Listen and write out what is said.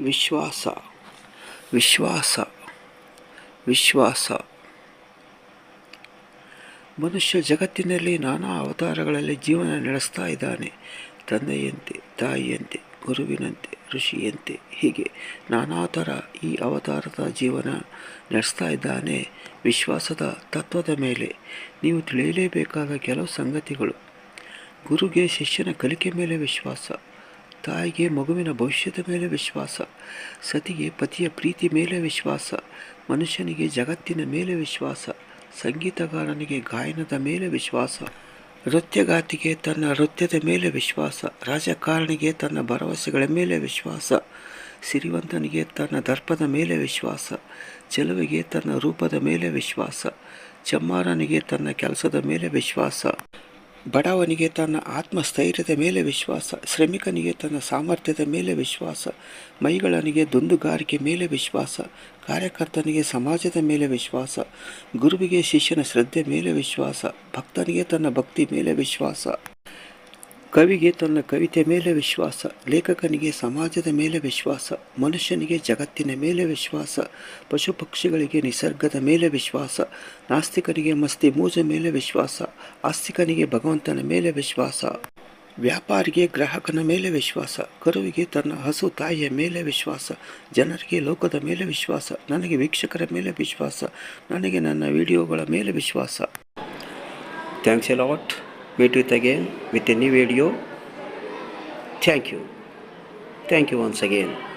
ವಿಶ್ವಾಸ ವಿಶ್ವಾಸ ವಿಶ್ವಾಸ. ಮನುಷ್ಯ ಜಗತ್ತಿನಲ್ಲಿ ನಾನಾ ಅವತಾರಗಳಲ್ಲಿ ಜೀವನ ನಡೆಸ್ತಾ ಇದ್ದಾನೆ. ತಂದೆಯಂತೆ, ತಾಯಿಯಂತೆ, ಗುರುವಿನಂತೆ, ಋಷಿಯಂತೆ, ಹೀಗೆ ನಾನಾ ಥರ ಈ ಅವತಾರದ ಜೀವನ ನಡೆಸ್ತಾ ಇದ್ದಾನೆ. ವಿಶ್ವಾಸದ ತತ್ವದ ಮೇಲೆ ನೀವು ತಿಳಿಯಲೇಬೇಕಾದ ಕೆಲವು ಸಂಗತಿಗಳು. ಗುರುಗೆ ಶಿಷ್ಯನ ಕಲಿಕೆ ಮೇಲೆ ವಿಶ್ವಾಸ ತಾಯಿಗೆ ಮಗುವಿನ ಭವಿಷ್ಯದ ಮೇಲೆ ವಿಶ್ವಾಸ, ಸತಿಗೆ ಪತಿಯ ಪ್ರೀತಿ ಮೇಲೆ ವಿಶ್ವಾಸ, ಮನುಷ್ಯನಿಗೆ ಜಗತ್ತಿನ ಮೇಲೆ ವಿಶ್ವಾಸ, ಸಂಗೀತಗಾರನಿಗೆ ಗಾಯನದ ಮೇಲೆ ವಿಶ್ವಾಸ ನೃತ್ಯಗಾತಿಗೆ ತನ್ನ ನೃತ್ಯದ ಮೇಲೆ ವಿಶ್ವಾಸ, ರಾಜಕಾರಣಿಗೆ ತನ್ನ ಭರವಸೆಗಳ ಮೇಲೆ ವಿಶ್ವಾಸ, ಸಿರಿವಂತನಿಗೆ ತನ್ನ ದರ್ಪದ ಮೇಲೆ ವಿಶ್ವಾಸ, ಚೆಲುವಿಗೆ ತನ್ನ ರೂಪದ ಮೇಲೆ ವಿಶ್ವಾಸ, ಚಮ್ಮಾರನಿಗೆ ತನ್ನ ಕೆಲಸದ ಮೇಲೆ ವಿಶ್ವಾಸ. ಬಡವನಿಗೆ ತನ್ನ ಆತ್ಮಸ್ಥೈರ್ಯದ ಮೇಲೆ ವಿಶ್ವಾಸ, ಶ್ರಮಿಕನಿಗೆ ತನ್ನ ಸಾಮರ್ಥ್ಯದ ಮೇಲೆ ವಿಶ್ವಾಸ, ಮೈಗಳನಿಗೆ ದುಂದುಗಾರಿಕೆ ಮೇಲೆ ವಿಶ್ವಾಸ, ಕಾರ್ಯಕರ್ತನಿಗೆ ಸಮಾಜದ ಮೇಲೆ ವಿಶ್ವಾಸ, ಗುರುವಿಗೆ ಶಿಷ್ಯನ ಶ್ರದ್ಧೆ ಮೇಲೆ ವಿಶ್ವಾಸ, ಭಕ್ತನಿಗೆ ತನ್ನ ಭಕ್ತಿ ಮೇಲೆ ವಿಶ್ವಾಸ. ಕವಿಗೆ ತನ್ನ ಕವಿತೆ ಮೇಲೆ ವಿಶ್ವಾಸ ಲೇಖಕನಿಗೆ ಸಮಾಜದ ಮೇಲೆ ವಿಶ್ವಾಸ ಮನುಷ್ಯನಿಗೆ ಜಗತ್ತಿನ ಮೇಲೆ ವಿಶ್ವಾಸ ಪಶು ಪಕ್ಷಿಗಳಿಗೆ ನಿಸರ್ಗದ ಮೇಲೆ ವಿಶ್ವಾಸ ನಾಸ್ತಿಕನಿಗೆ ಮಸ್ತಿ ಮೂಜ ಮೇಲೆ ವಿಶ್ವಾಸ ಆಸ್ತಿಕನಿಗೆ ಭಗವಂತನ ಮೇಲೆ ವಿಶ್ವಾಸ ವ್ಯಾಪಾರಿಗೆ ಗ್ರಾಹಕನ ಮೇಲೆ ವಿಶ್ವಾಸ ಕರುವಿಗೆ ತನ್ನ ಹಸು ತಾಯಿಯ ಮೇಲೆ ವಿಶ್ವಾಸ ಜನರಿಗೆ ಲೋಕದ ಮೇಲೆ ವಿಶ್ವಾಸ ನನಗೆ ವೀಕ್ಷಕರ ಮೇಲೆ ವಿಶ್ವಾಸ ನನಗೆ ನನ್ನ ವಿಡಿಯೋಗಳ ಮೇಲೆ ವಿಶ್ವಾಸ thanks a lot meet with again with a new video thank you. Thank you once again